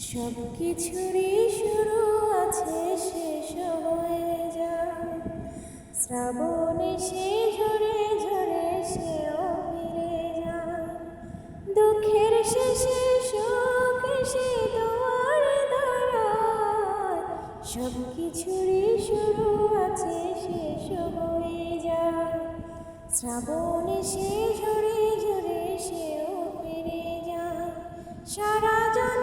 সব কিছুরই শুরু আছে শেষ হয়ে যা শ্রাবণে সে ঝরে ঝরে সেও ফিরে যা দুঃখের শেষে শোক সে দোয়ার দাঁড়ায়। সব কিছুরই শুরু আছে শেষ হয়ে যা শ্রাবণে সে ঝরে ঝরে সেও ফিরে যা সারা জন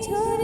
একটি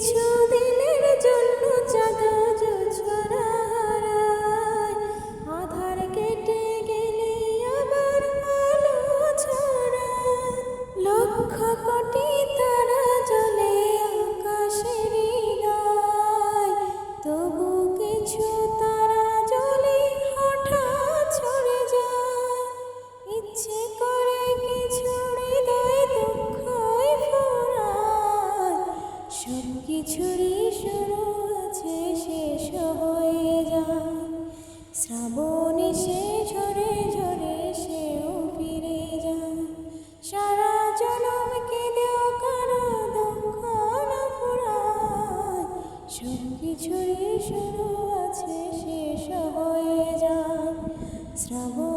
you. ছুরি শুরু আছে শেষ হয়ে যায় শ্রাবণে সে ঝরে ঝরে সেও ফিরে যায় সারা জনম কেঁদেও কারও দুঃখ সব কিছুরই আছে শেষ হয়ে যায় শ্রাবণ